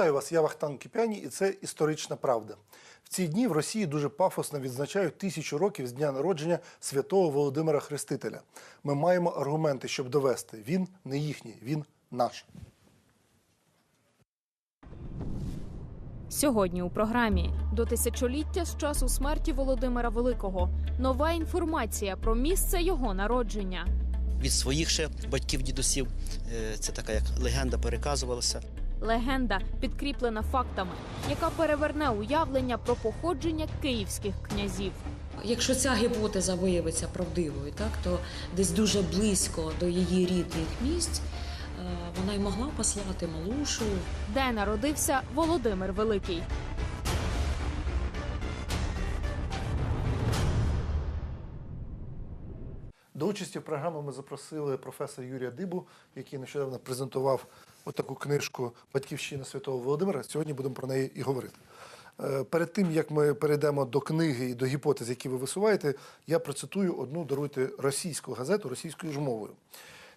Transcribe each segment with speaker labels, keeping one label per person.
Speaker 1: Вітаю вас, я Вахтан Кипяні, і це історична правда. В ці дні в Росії дуже пафосно відзначають тисячу років з дня народження святого Володимира Хрестителя. Ми маємо аргументи, щоб довести: він не їхній, він наш.
Speaker 2: Сьогодні у програмі до тисячоліття з часу смерті Володимира Великого. Нова інформація про місце його народження.
Speaker 3: від своїх ще батьків, дідусів. Е, Це така як легенда переказувалася.
Speaker 2: Легенда підкріплена фактами, яка переверне уявлення про походження київських князів.
Speaker 4: Якщо ця гіпотеза виявиться правдивою, так то десь дуже близько до її рідних місць е, вона й могла послати Малушу
Speaker 2: де народився Володимир Великий.
Speaker 1: До участі в програмі ми запросили професора Юрія Дибу, який нещодавно презентував отаку книжку Батьківщина Святого Володимира. Сьогодні будемо про неї і говорити. Е, Перед тим як ми перейдемо до книги і до гіпотез, які ви висуваєте, я процитую одну даруйте російську газету російською ж мовою.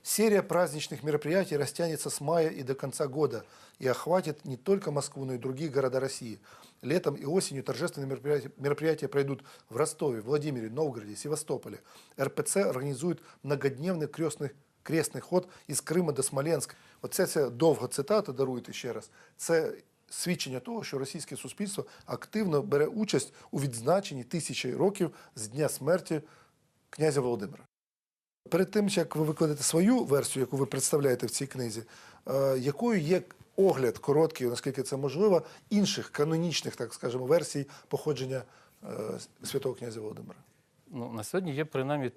Speaker 1: Серия праздничных мероприятий растянется с мая и до конца года и охватит не только Москву, но и другие города России. Летом и осенью торжественные мероприятия, мероприятия пройдут в Ростове, Владимире, Новгороде, Севастополе. РПЦ организует многодневный крестный, крестний ход із Крима до Смоленська. Оце ця довга цитата, даруйте ще раз. Це свідчення того, що російське суспільство активно бере участь у відзначенні тисячі років з дня смерті князя Володимира. Перед тим, як ви викладете свою версію, яку ви представляєте в цій книзі, е, якою є огляд короткий, наскільки це можливо, інших канонічних, так скажемо, версій походження е, святого князя Володимира?
Speaker 5: Ну, на сьогодні є принаймні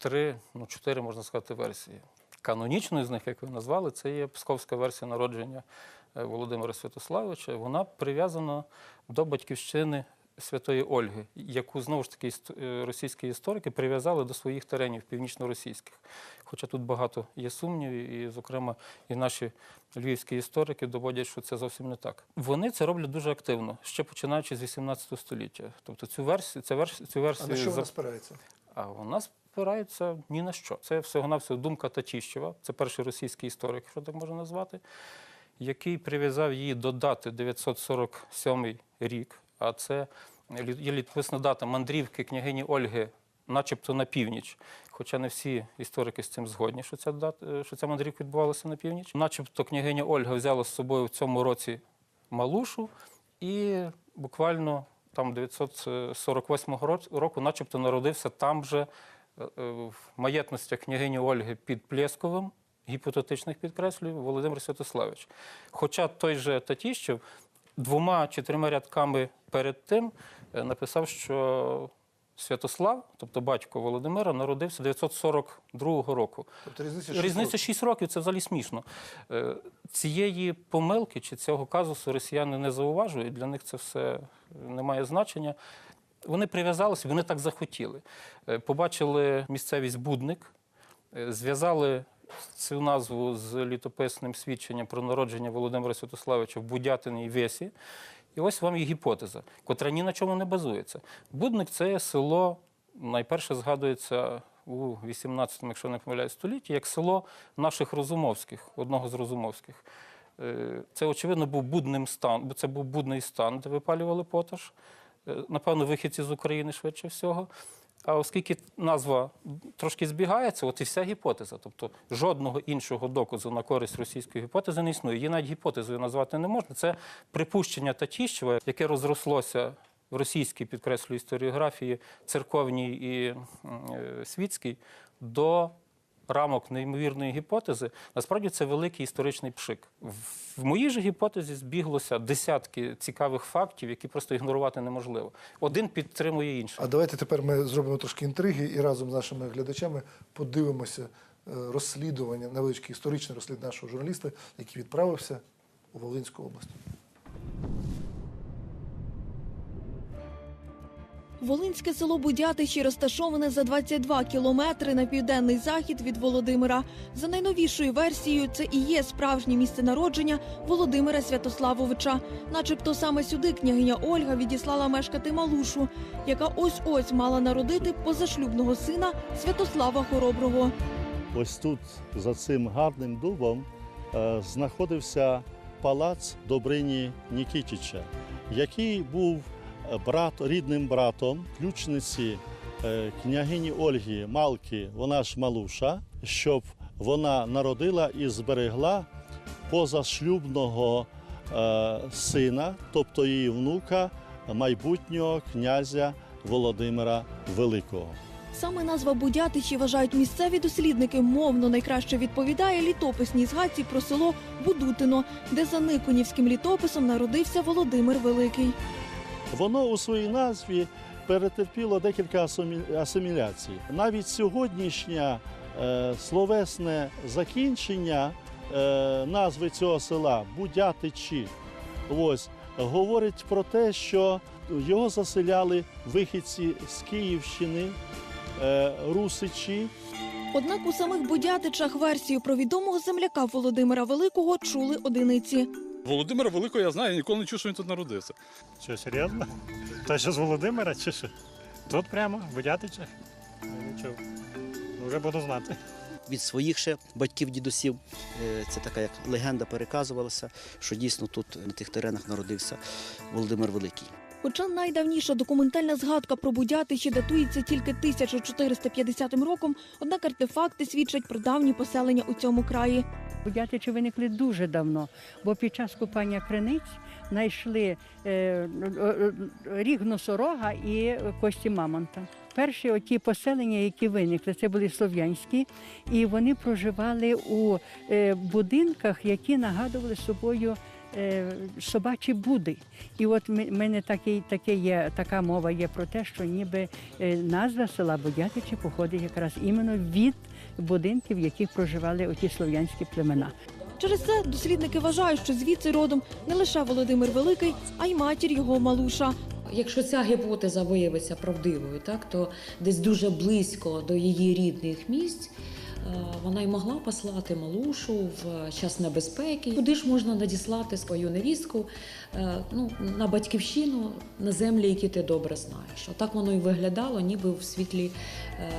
Speaker 5: три, ну чотири, можна сказати, версії. Канонічною з них, як ви назвали, це є псковська версія народження е, Володимира Святославовича. Вона прив'язана до батьківщини Святої Ольги, яку знову ж таки е, російські історики прив'язали до своїх теренів північно-російських. Хоча тут багато є сумнівів, і, зокрема, і наші львівські історики доводять, що це зовсім не так. Вони це роблять дуже активно, ще починаючи з 18 століття. Тобто цю версію, ця версію, цю
Speaker 1: А на що вона спирається?
Speaker 5: а вона спирається ні на що. Це всього-навсього думка Татіщева, це перший російський історик, якщо так можна назвати, який прив'язав її до дати 947 рік. А це є літописна дата мандрівки княгині Ольги, начебто на північ. Хоча не всі історики з цим згодні, що ця, дата, що ця мандрівка відбувалася на північ. Начебто княгиня Ольга взяла з собою в цьому році Малушу і буквально там 948 року, начебто, народився там же е, е, в маєтностях княгині Ольги під Плєсковим, гіпотетичних підкреслюю, Володимир Святославич. Хоча той же Татіщев двома чи трьома рядками перед тим е, написав, що Святослав, тобто батько Володимира, народився 942 року.
Speaker 1: Тобто різниця шість
Speaker 5: Різниця
Speaker 1: років.
Speaker 5: 6 років це взагалі смішно. Е, Цієї помилки чи цього казусу росіяни не зауважують, для них це все не має значення. Вони прив'язалися, вони так захотіли. Е, Побачили місцевість Будник, е, зв'язали цю назву з літописним свідченням про народження Володимира Святославича в Будятині і Весі. І ось вам і гіпотеза, котра ні на чому не базується. Будник це село, найперше згадується у 18-му, якщо не помиляюсь, столітті, як село наших розумовських, одного з розумовських. Е, Це, очевидно, був будним стан, бо це був будний стан, де випалювали поташ. Е, Напевно, вихідці з України швидше всього. А оскільки назва трошки збігається, от і вся гіпотеза. Тобто жодного іншого доказу на користь російської гіпотези не існує. Її навіть гіпотезою назвати не можна. Це припущення Татіщева, яке розрослося в російській, підкреслюю, історіографії, церковній і е, світській, до рамок неймовірної гіпотези, насправді це великий історичний пшик. В моїй же гіпотезі збіглося десятки цікавих фактів, які просто ігнорувати неможливо. Один підтримує інший.
Speaker 1: А давайте тепер ми зробимо трошки інтриги і разом з нашими глядачами подивимося е, розслідування, невеличке історичне розслідування нашого журналіста, який відправився у Волинську область.
Speaker 6: Волинське село Будятичі розташоване за 22 кілометри на південний захід від Володимира. За найновішою версією, це і є справжнє місце народження Володимира Святославовича. Начебто саме сюди княгиня Ольга відіслала мешкати Малушу, яка ось ось мала народити позашлюбного сина Святослава Хороброго.
Speaker 7: Ось тут, за цим гарним дубом, е, знаходився палац Добрині Нікітіча, який був брат, рідним братом ключниці е, княгині Ольги Малки, вона ж Малуша, щоб вона народила і зберегла позашлюбного е, сина, тобто її внука, майбутнього князя Володимира Великого.
Speaker 6: Саме назва Будятичі вважають місцеві дослідники мовно найкраще відповідає літописній згадці про село Будутино, де за Никонівським літописом народився Володимир Великий.
Speaker 7: Воно у своїй назві перетерпіло декілька асиміляцій. Навіть сьогоднішнє е, словесне закінчення е, назви цього села Будятичі. Ось говорить про те, що його заселяли вихідці з Київщини, е, Русичі.
Speaker 6: Однак у самих Будятичах версію про відомого земляка Володимира Великого чули одиниці.
Speaker 8: Володимира Великого я знаю, я ніколи не чув, що він тут народився.
Speaker 9: Що, серйозно? Та що з Володимира чи що? Тут прямо, в Будятичах? Не чув. Вже буду знати.
Speaker 3: Від своїх ще батьків, дідусів. Е, Це така як легенда переказувалася, що дійсно тут на тих теренах народився Володимир Великий.
Speaker 6: Хоча найдавніша документальна згадка про Будятичі датується тільки 1450 роком, однак артефакти свідчать про давні поселення у цьому краї.
Speaker 10: Будятичі виникли дуже давно, бо під час купання криниць знайшли е, ріг носорога і кості мамонта. Перші оті поселення, які виникли, це були слов'янські, і вони проживали у е, будинках, які нагадували собою собачі буди. І от в мене такий, таке є, така мова є про те, що ніби е, назва села Будятичі походить якраз іменно від будинків, в яких проживали оті слов'янські племена.
Speaker 6: Через це дослідники вважають, що звідси родом не лише Володимир Великий, а й матір його Малуша.
Speaker 4: Якщо ця гіпотеза виявиться правдивою, так то десь дуже близько до її рідних місць. Е, Вона й могла послати Малушу в час небезпеки. Куди ж можна надіслати свою невістку е, ну, на батьківщину, на землі, які ти добре знаєш. Отак воно і виглядало, ніби в світлі е,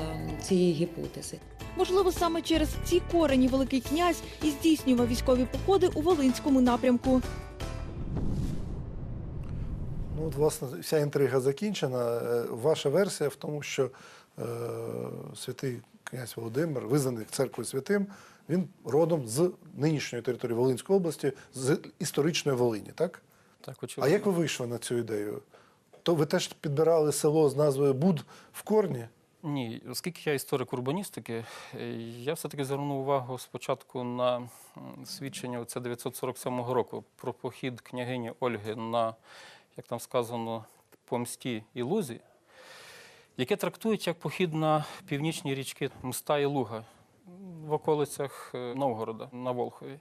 Speaker 4: цієї гіпотези.
Speaker 6: Можливо, саме через ці корені Великий князь і здійснював військові походи у Волинському напрямку.
Speaker 1: Ну, от, власне, вся інтрига закінчена. Ваша версія в тому, що е, святий князь Володимир, визнаний церквою святим, він родом з нинішньої території Волинської області, з історичної Волині, так?
Speaker 5: Так,
Speaker 1: А як ви вийшли на цю ідею? То ви теж підбирали село з назвою Буд в корні?
Speaker 5: Ні, оскільки я історик урбаністики, е, я все-таки звернув увагу спочатку на свідчення оце 947 року про похід княгині Ольги на, як там сказано, помсті і лузі, яке трактують як похід на північні річки Мста і Луга в околицях е, Новгорода на Волхові.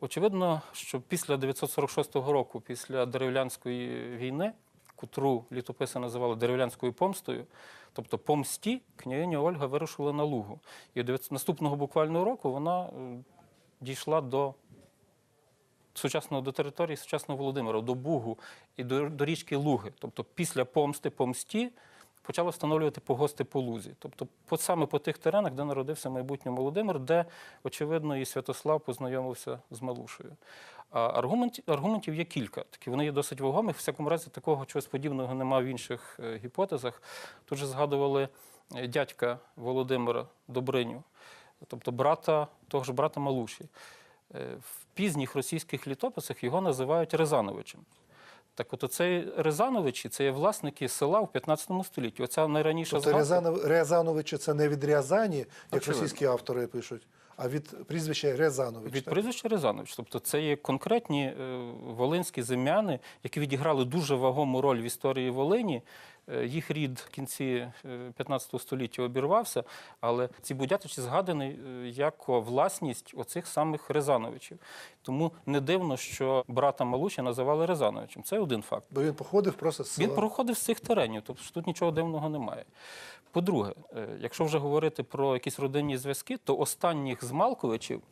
Speaker 5: Очевидно, що після 946 року, після деревлянської війни, котру літописи називали деревлянською помстою, тобто помсті, княгиня Ольга вирушила на Лугу. І наступного буквально року вона е, дійшла до сучасного до території сучасного Володимира, до Бугу і до, до річки Луги. Тобто після помсти помсті почала встановлювати погости по лузі. Тобто саме по тих теренах, де народився майбутній Володимир, де, очевидно, і Святослав познайомився з Малушею. Аргументів, аргументів є кілька. Такі вони є досить вагомі. В всякому разі, такого чогось подібного немає в інших е, гіпотезах. Тут же згадували е, дядька Володимира Добриню, тобто брата того ж брата Малуші. Е, В пізніх російських літописах його називають Рязановичем. Так от це Рязановичі це є власники села в 15 столітті. Оця найраніша
Speaker 1: Тобто. Рязанов, Рязановичі це не від Рязані, як
Speaker 5: Очевидно.
Speaker 1: російські автори пишуть, а від прізвища Рязанович.
Speaker 5: Від
Speaker 1: так?
Speaker 5: прізвища Рязанович. Тобто це є конкретні е, волинські земляни, які відіграли дуже вагому роль в історії Волині. Е, Їх рід в кінці е, 15 століття обірвався, але ці будятичі згадані е, як власність оцих самих Рязановичів. Тому не дивно, що брата Малуші називали Рязановичем. Це один факт.
Speaker 1: Бо він походив просто з села.
Speaker 5: Він проходив з цих теренів, тобто тут нічого дивного немає. По-друге, е, якщо вже говорити про якісь родинні зв'язки, то останніх з Малковичів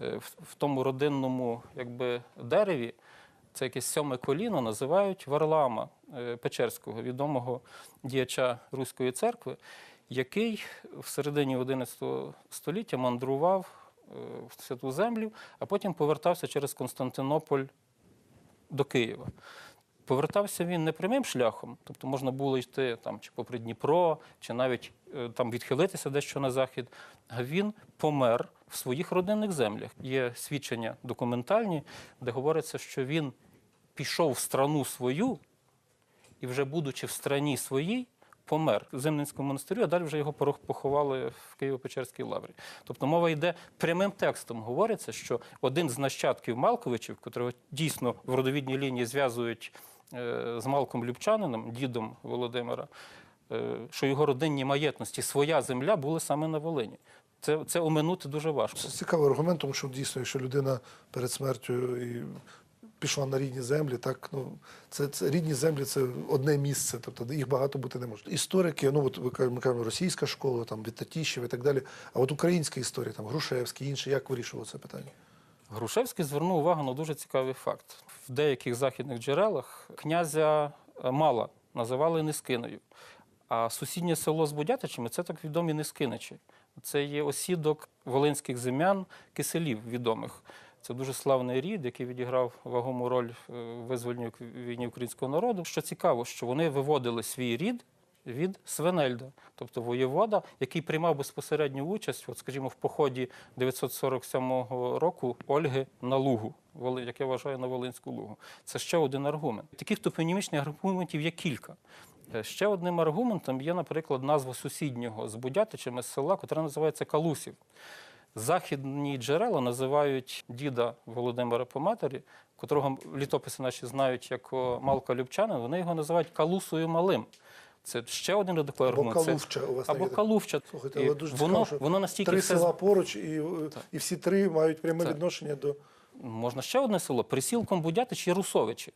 Speaker 5: е, в, тому родинному якби, дереві, це якесь сьоме коліно, називають Варлама е, Печерського, відомого діяча Руської церкви, який в середині XI століття мандрував в святу землю, а потім повертався через Константинополь до Києва. Повертався він не прямим шляхом, тобто можна було йти там чи попри Дніпро, чи навіть е, там відхилитися дещо на захід. А він помер в своїх родинних землях. Є свідчення документальні, де говориться, що він пішов в страну свою і, вже будучи в страні своїй, помер в Зимненському монастирі, а далі вже його порох- поховали в Києво-Печерській лаврі. Тобто мова йде прямим текстом. Говориться, що один з нащадків Малковичів, котрого дійсно в родовідній лінії зв'язують е, з Малком Любчанином, дідом Володимира, е, що його родинні маєтності, своя земля були саме на Волині. Це, це оминути дуже важко.
Speaker 1: Це цікавий аргумент, тому що дійсно, якщо людина перед смертю і пішла на рідні землі, так ну це, це рідні землі це одне місце, тобто їх багато бути не може. Історики, ну от ми кажемо, російська школа, там від Татіщев і так далі. А от українська історія, там Грушевський, інші, як вирішували це питання?
Speaker 5: Грушевський звернув увагу на дуже цікавий факт. В деяких західних джерелах князя е, Мала називали Нескиною. А сусіднє село з Будятичами це так відомі Нескиничі. Це є осідок волинських зем'ян, киселів відомих. Це дуже славний рід, який відіграв вагому роль е, визвольній війні українського народу. Що цікаво, що вони виводили свій рід від Свенельда, тобто воєвода, який приймав безпосередню участь, от, скажімо, в поході 947 року Ольги на Лугу, як я вважаю, на Волинську Лугу. Це ще один аргумент. Таких топонімічних аргументів є кілька. Е, Ще одним аргументом є, наприклад, назва сусіднього з Будятичами з села, котре називається Калусів. Західні джерела називають діда Володимира по матері, котрого літописи наші знають як Малка Любчанин, вони його називають Калусою Малим. Це ще один такий
Speaker 1: Або
Speaker 5: аргумент. Це-
Speaker 1: Калувча у вас
Speaker 5: Або. Калувча.
Speaker 1: Слухайте, але дуже
Speaker 5: воно,
Speaker 1: цікаво,
Speaker 5: воно настільки
Speaker 1: Три
Speaker 5: все
Speaker 1: села поруч, і, і всі три мають пряме
Speaker 5: Так.
Speaker 1: відношення до
Speaker 5: Можна ще одне село. Присілком Будятич є Русовичі.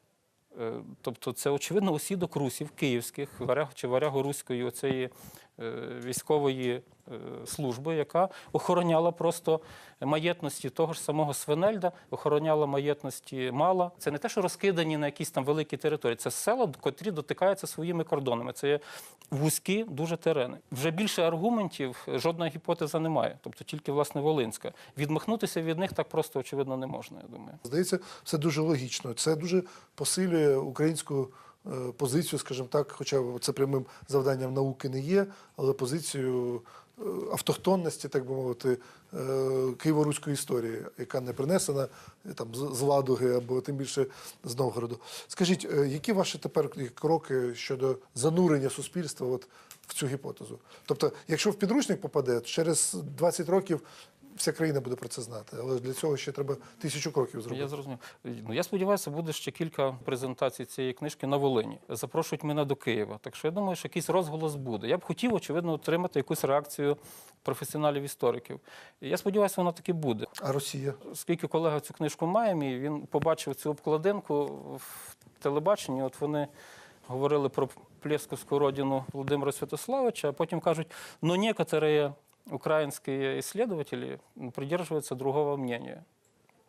Speaker 5: Е, Тобто це, очевидно, осідок русів київських, варяг чи варяго-руської оцеї е, військової е, служби, яка охороняла просто маєтності того ж самого Свинельда, охороняла маєтності Мала. Це не те, що розкидані на якісь там великі території. Це села, котрі дотикаються своїми кордонами. Це є вузькі дуже терени. Вже більше аргументів жодна гіпотеза немає, тобто тільки власне Волинська. Відмахнутися від них так просто очевидно не можна. Я думаю.
Speaker 1: Здається, все дуже логічно. Це дуже посилює українську е, позицію, скажімо так, хоча це прямим завданням науки не є, але позицію е, автохтонності, так би мовити, е, києво-руської історії, яка не принесена е, там з Ладуги або тим більше з Новгороду. Скажіть, е, які ваші тепер кроки щодо занурення суспільства от в цю гіпотезу? Тобто, якщо в підручник попаде, через 20 років вся країна буде про це знати, але для цього ще треба тисячу кроків зробити.
Speaker 5: Я зрозумів. Ну я сподіваюся, буде ще кілька презентацій цієї книжки на Волині. Запрошують мене до Києва. Так що я думаю, що якийсь розголос буде. Я б хотів, очевидно, отримати якусь реакцію професіоналів-істориків. І я сподіваюся, вона таки буде.
Speaker 1: А Росія?
Speaker 5: Оскільки колега цю книжку має мій, він побачив цю обкладинку в телебаченні. От вони говорили про Плєсковську родину Володимира Святославича, а потім кажуть, ну некоторые українські исследователи придерживаются другого мнения.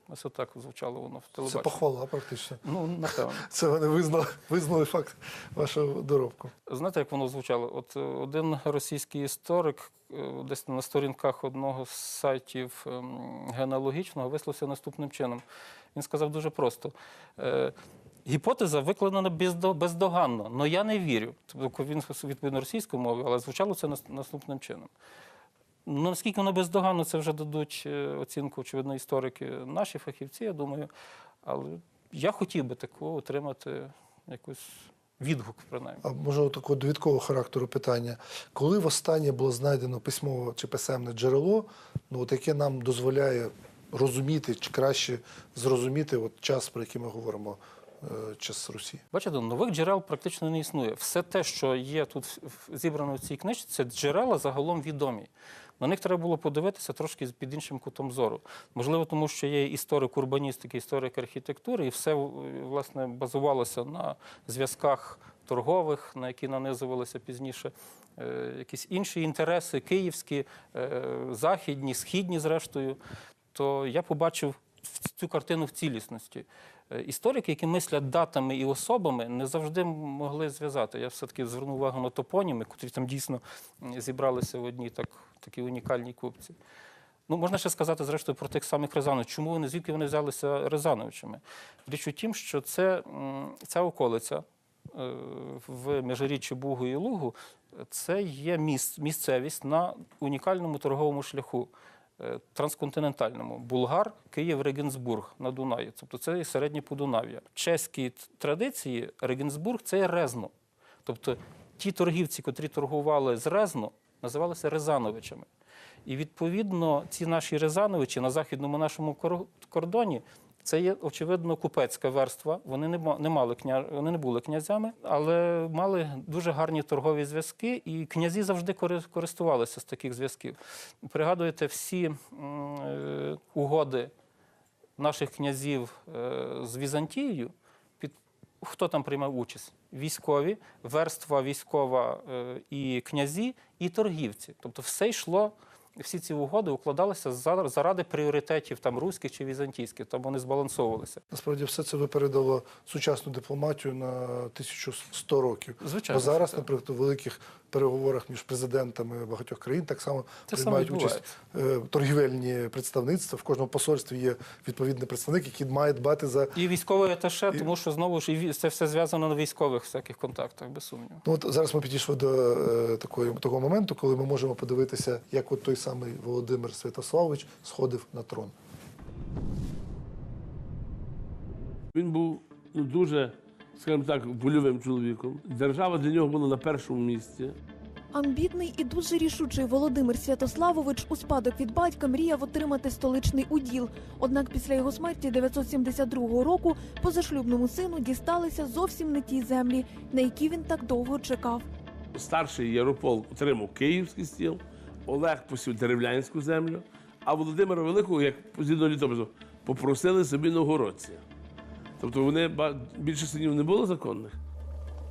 Speaker 5: Ось так звучало воно в
Speaker 1: Це
Speaker 5: телебаченні.
Speaker 1: похвала, практично.
Speaker 5: Ну, напевно.
Speaker 1: Це вони визнали, визнали факт вашого доробку.
Speaker 5: Знаєте, як воно звучало? От е, один російський історик е, десь на сторінках одного з сайтів ем, генеалогічного висловився наступним чином. Він сказав дуже просто. е, Гіпотеза викладена бездоганно, але я не вірю. Тобто він відповідно російською мовою, але звучало це наступним чином. Ну, наскільки воно бездоганно, це вже дадуть е, оцінку, очевидно, історики, наші фахівці, я думаю. Але я хотів би такого отримати якусь відгук, принаймні.
Speaker 1: А може такого довідкового характеру питання. Коли востаннє було знайдено письмове чи писемне джерело, ну, от яке нам дозволяє розуміти чи краще зрозуміти от час, про який ми говоримо, е, час Русі?
Speaker 5: Бачите, нових джерел практично не існує. Все те, що є тут зібрано в цій книжці, це джерела загалом відомі. На них треба було подивитися трошки під іншим кутом зору. Можливо, тому що є історик урбаністики, історик архітектури, і все власне базувалося на зв'язках торгових, на які нанизувалися пізніше е, якісь інші інтереси, київські, е, західні, східні, зрештою. То я побачив цю картину в цілісності. Е, Історики, які мислять датами і особами, не завжди могли зв'язати. Я все-таки звернув увагу на топоніми, котрі там дійсно зібралися в одній так, такій унікальній купці. Ну, можна ще сказати, зрештою, про тих самих Рязановичів. Чому вони, звідки вони взялися Рязановичами? Річ у тім, що це, ця околиця е, в міжріччі Бугу і Лугу це є місцевість на унікальному торговому шляху. е, Трансконтинентальному Булгар, Київ, Регенсбург на Дунаї. Тобто це середнє Подунав'я. В чеській традиції Регенсбург це є Резно. Тобто ті торгівці, котрі торгували з Резно, називалися Рязановичами. І відповідно ці наші Рязановичі на західному нашому кордоні. Це є очевидно купецька верства. Вони не мали кня... вони не були князями, але мали дуже гарні торгові зв'язки, і князі завжди користувалися з таких зв'язків. Пригадуєте всі е, угоди наших князів е, з Візантією, хто там приймав участь? Військові, верства військова е, і князі, і торгівці. Тобто все йшло. Всі ці угоди укладалися за- заради пріоритетів там руських чи візантійських, там вони збалансовувалися.
Speaker 1: Насправді все це випередило сучасну дипломатію на 1100 років.
Speaker 5: Звичайно,
Speaker 1: Бо зараз,
Speaker 5: це-
Speaker 1: наприклад, у великих переговорах між президентами багатьох країн так само
Speaker 5: Це
Speaker 1: приймають
Speaker 5: саме
Speaker 1: участь е, торгівельні представництва. В кожному посольстві є відповідний представник, який має дбати за
Speaker 5: І військове аташе,
Speaker 1: І-
Speaker 5: тому що знову ж і це все зв'язано на військових всяких контактах, без сумніву.
Speaker 1: Ну, от зараз ми підійшли до е, такої, такого моменту, коли ми можемо подивитися, як от той самий Володимир Святославович сходив на трон.
Speaker 11: Він був ну, дуже, скажімо так, вольовим чоловіком. Держава для нього була на першому місці.
Speaker 6: Амбітний і дуже рішучий Володимир Святославович у спадок від батька мріяв отримати столичний уділ. Однак після його смерті 972 року позашлюбному сину дісталися зовсім не ті землі, на які він так довго чекав.
Speaker 11: Старший Ярополк отримав київський стіл, Олег посів деревлянську землю, а Володимира Великого, як згідно літопису, попросили собі новгородці. Тобто вони ба- більше синів не було законних.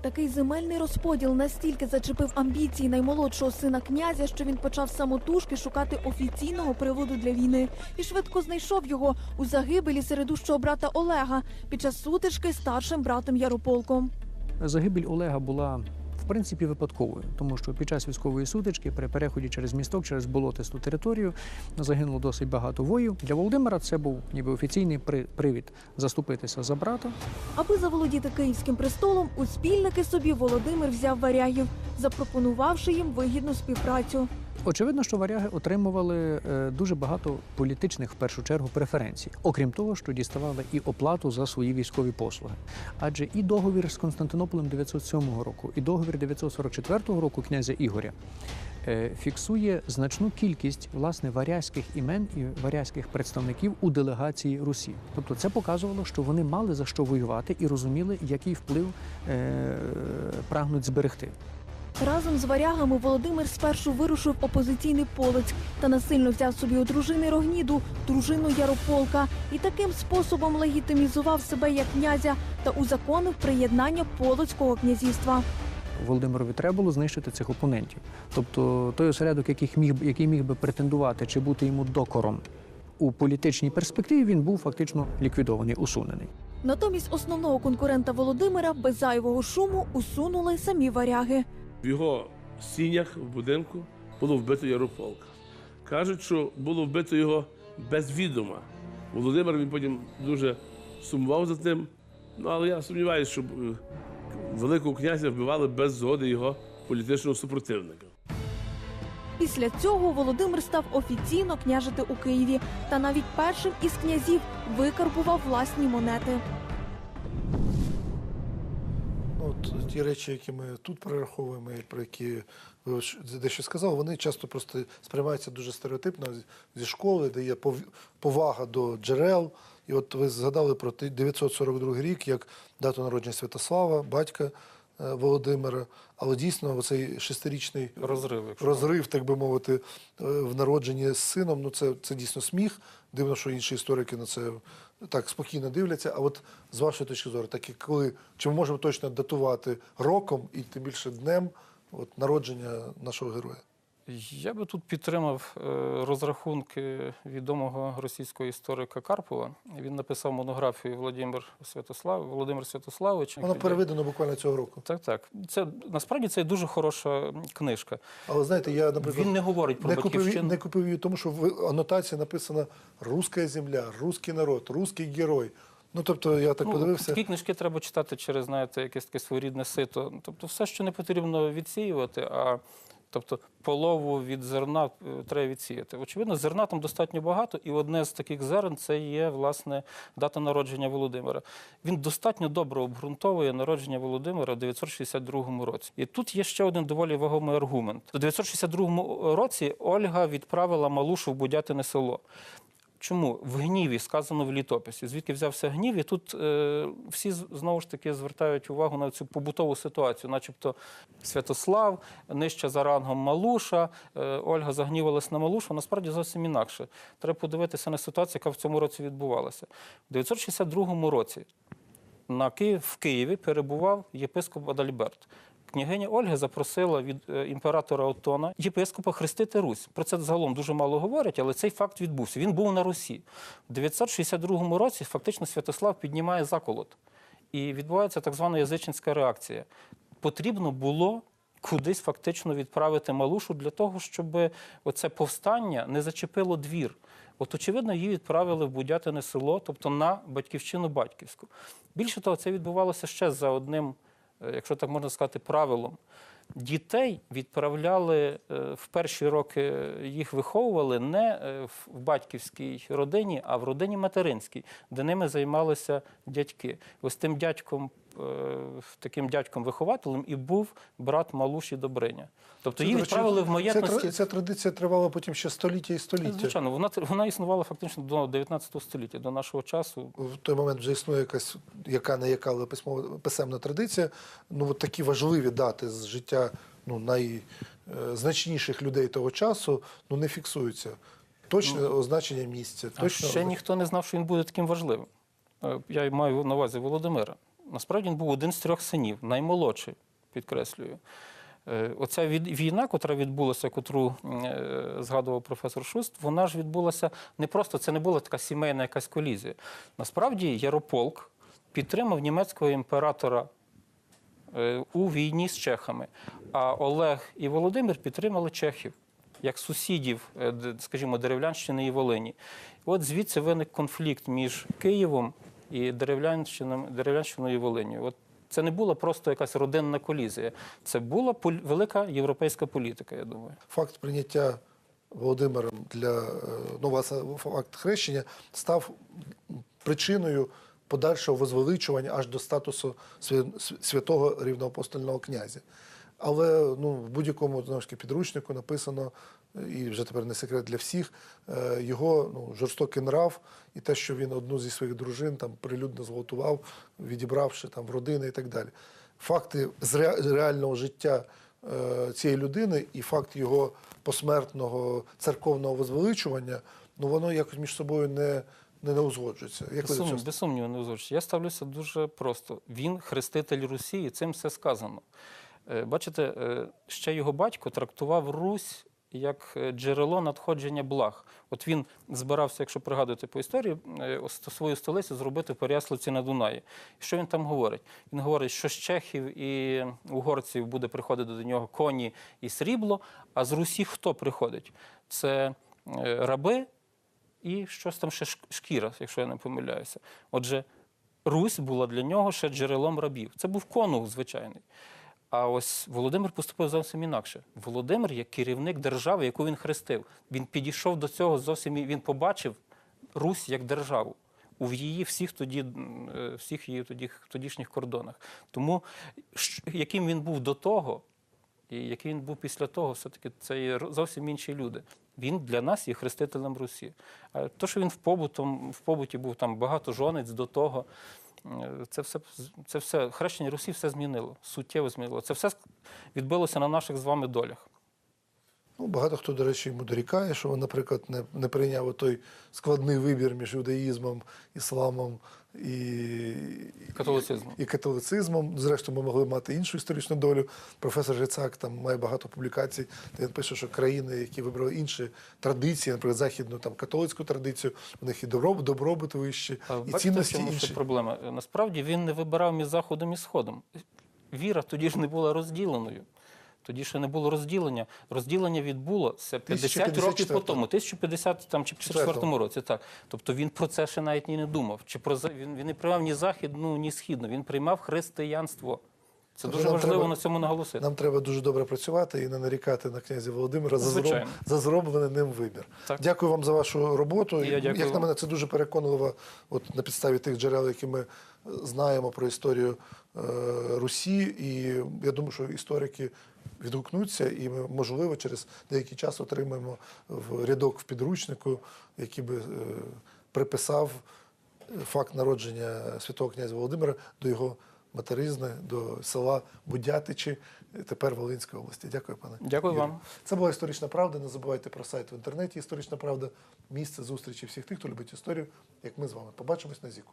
Speaker 6: Такий земельний розподіл настільки зачепив амбіції наймолодшого сина князя, що він почав самотужки шукати офіційного приводу для війни і швидко знайшов його у загибелі середущого брата Олега під час сутички з старшим братом Ярополком.
Speaker 12: Загибель Олега була принципі випадковою, тому що під час військової сутички при переході через місток, через болотисту територію загинуло досить багато воїв. Для Володимира це був ніби офіційний при- привід заступитися за брата.
Speaker 6: Аби заволодіти київським престолом, у спільники собі Володимир взяв варягів, запропонувавши їм вигідну співпрацю.
Speaker 12: Очевидно, що варяги отримували е, дуже багато політичних, в першу чергу, преференцій, окрім того, що діставали і оплату за свої військові послуги. Адже і договір з Константинополем 907 року, і договір 944 року князя Ігоря е, фіксує значну кількість власне варязьких імен і варязьких представників у делегації Русі. Тобто це показувало, що вони мали за що воювати і розуміли, який вплив е, прагнуть зберегти.
Speaker 6: Разом з варягами Володимир спершу вирушив опозиційний Полоцьк та насильно взяв собі у дружини Рогніду, дружину Ярополка, і таким способом легітимізував себе як князя та узаконив приєднання Полоцького князівства.
Speaker 12: Володимирові треба було знищити цих опонентів. Тобто той осередок, який міг, який міг би претендувати чи бути йому докором у політичній перспективі, він був фактично ліквідований, усунений.
Speaker 6: Натомість основного конкурента Володимира без зайвого шуму усунули самі варяги.
Speaker 11: В його сінях в будинку було вбито Ярополка. Кажуть, що було вбито його без відома. Володимир він потім дуже сумував за тим. Ну, але я сумніваюся, що е, великого князя вбивали без згоди його політичного супротивника.
Speaker 6: Після цього Володимир став офіційно княжити у Києві та навіть першим із князів викарбував власні монети.
Speaker 1: Ті речі, які ми тут перераховуємо, і про які ви дещо сказали, вони часто просто сприймаються дуже стереотипно зі школи, де є пов- повага до джерел. І от ви згадали про 942 рік як дату народження Святослава, батька е, Володимира. Але дійсно, оцей шестирічний
Speaker 5: Розрив,
Speaker 1: розрив, так би мовити, е, в народженні з сином, ну це, це дійсно сміх. Дивно, що інші історики на це так спокійно дивляться. А от з вашої точки зору, так і коли чи ми можемо точно датувати роком і тим більше днем от, народження нашого героя?
Speaker 5: Я би тут підтримав е, розрахунки відомого російського історика Карпова. Він написав монографію Володимир Святослав Володимир Святославович.
Speaker 1: Воно переведено буквально цього року.
Speaker 5: Так, так. Це насправді це дуже хороша книжка.
Speaker 1: Але знаєте, я, наприклад,
Speaker 5: Він не говорить про
Speaker 1: не купив, не купив її, тому що в анотації написано «Руська земля, русський народ, русський герой. Ну, тобто, я так
Speaker 5: Ну,
Speaker 1: подивився.
Speaker 5: Такі книжки треба читати через, знаєте, якесь таке своєрідне сито. Тобто, все, що не потрібно відсіювати, а тобто полову від зерна е, треба відсіяти. Очевидно, зерна там достатньо багато, і одне з таких зерен це є власне дата народження Володимира. Він достатньо добре обґрунтовує народження Володимира в 962 році. І тут є ще один доволі вагомий аргумент. У 962 році Ольга відправила Малушу в Будятине село. Чому в гніві сказано в літописі? Звідки взявся гнів? І тут е, всі знову ж таки звертають увагу на цю побутову ситуацію, начебто Святослав, нижче за рангом Малуша, е, Ольга загнівалась на Малушу. Насправді зовсім інакше. Треба подивитися на ситуацію, яка в цьому році відбувалася. У 962 році на Київ в Києві перебував єпископ Адальберт. Княгиня Ольга запросила від е, імператора Отона єпископа хрестити Русь. Про це загалом дуже мало говорять, але цей факт відбувся. Він був на Русі. У 962 році фактично Святослав піднімає заколот. І відбувається так звана язичницька реакція. Потрібно було кудись фактично відправити Малушу для того, щоб оце повстання не зачепило двір. От, очевидно, її відправили в Будятине село, тобто на батьківщину батьківську. Більше того, це відбувалося ще за одним, якщо так можна сказати, правилом. Дітей відправляли е, в перші роки, їх виховували не е, в батьківській родині, а в родині материнській, де ними займалися дядьки. Ось тим дядьком, е, таким дядьком-вихователем і був брат Малуші Добриня. Тобто її відправили в маєтності.
Speaker 1: ця традиція тривала потім ще століття і століття.
Speaker 5: Звичайно, вона, вона існувала фактично до 19 століття, до нашого часу.
Speaker 1: В той момент вже існує якась, яка не яка, але письмова писемна традиція. Ну, от такі важливі дати з життя ну, найзначніших людей того часу ну, не фіксуються. Точне означення місця.
Speaker 5: А
Speaker 1: Точно
Speaker 5: ще ніхто не знав, що він буде таким важливим. Е, Я маю на увазі Володимира. Насправді він був один з трьох синів, наймолодший, підкреслюю. Е, Оця війна, котра відбулася, котру е, згадував професор Шуст, вона ж відбулася не просто, це не була така сімейна якась колізія. Насправді Ярополк підтримав німецького імператора е, у війні з чехами. А Олег і Володимир підтримали чехів як сусідів, скажімо, Деревлянщини і Волині. От звідси виник конфлікт між Києвом і Деревлянщиною, і Волиню. От це не була просто якась родинна колізія, це була велика європейська політика, я думаю.
Speaker 1: факт прийняття Володимиром для е, ну, факт хрещення став причиною подальшого возвеличування аж до статусу святого рівноапостольного князя. Але ну, в будь-якому підручнику написано, і вже тепер не секрет для всіх, е, його ну, жорстокий нрав і те, що він одну зі своїх дружин там прилюдно зґвалтував, відібравши там в родини і так далі. Факти з реального життя е, цієї людини і факт його посмертного церковного возвеличування, ну воно якось між собою не, не, не узгоджується. Як
Speaker 5: Без,
Speaker 1: до
Speaker 5: сум, без сумніву не узгоджується. Я ставлюся дуже просто. Він хреститель Русі, і цим все сказано. Е, Бачите, ще його батько трактував Русь як е, джерело надходження благ. От він збирався, якщо пригадуєте по історії, е, свою столицю зробити в Переяславці на Дунаї. Що він там говорить? Він говорить, що з чехів і угорців буде приходити до нього коні і срібло, а з Русі хто приходить? Це е, раби, і щось там ще шкіра, якщо я не помиляюся. Отже, Русь була для нього ще джерелом рабів. Це був конух звичайний. А ось Володимир поступив зовсім інакше. Володимир як керівник держави, яку він хрестив. Він підійшов до цього зовсім і він побачив Русь як державу у її всіх тоді, е, всіх її тоді, тодішніх кордонах. Тому яким він був до того, і який він був після того, все-таки це є зовсім інші люди. Він для нас є хрестителем Русі. А то, що він в, побутом, в побуті був там багато жонець до того, це все, це все хрещення Русі все змінило, суттєво змінило. Це все відбилося на наших з вами долях.
Speaker 1: Ну, багато хто, до речі, йому дорікає, що він, наприклад, не, не прийняв той складний вибір між юдаїзмом, ісламом і,
Speaker 5: Католицизмом.
Speaker 1: і католицизмом. Зрештою, ми могли мати іншу історичну долю. Професор Жицак там має багато публікацій, де він пише, що країни, які вибрали інші традиції, наприклад, західну там католицьку традицію, у них і добробут, вищі,
Speaker 5: А
Speaker 1: і
Speaker 5: Бачите,
Speaker 1: цінності
Speaker 5: чому
Speaker 1: інші.
Speaker 5: проблема? Насправді він не вибирав між Заходом і Сходом. Віра тоді ж не була розділеною. Тоді ще не було розділення. Розділення відбулося 50 років по тому, 1050 там, чи 54 році. Так. Тобто він про це ще навіть і не думав. Чи про він, він не приймав ні західну, ні східну. Він приймав християнство. Це дуже
Speaker 1: нам
Speaker 5: важливо
Speaker 1: треба-
Speaker 5: на цьому наголосити.
Speaker 1: Нам треба дуже добре працювати і не нарікати на князя Володимира за, зроб... За зроблений ним вибір.
Speaker 5: Так.
Speaker 1: Дякую вам за вашу роботу.
Speaker 5: І я дякую
Speaker 1: Як на мене, це дуже переконливо, от на підставі тих джерел, які ми е, знаємо про історію е, Русі. І я думаю, що історики відгукнуться, і ми, можливо, через деякий час отримаємо в рядок в підручнику, який би е, приписав факт народження святого князя Володимира до його материзни, до села Будятичі, тепер Волинської області. Дякую, пане.
Speaker 5: Дякую
Speaker 1: Юрію.
Speaker 5: вам.
Speaker 1: Це була історична правда. Не забувайте про сайт в інтернеті Історична правда, місце зустрічі всіх тих, хто любить історію, як ми з вами. Побачимось на ЗІКу.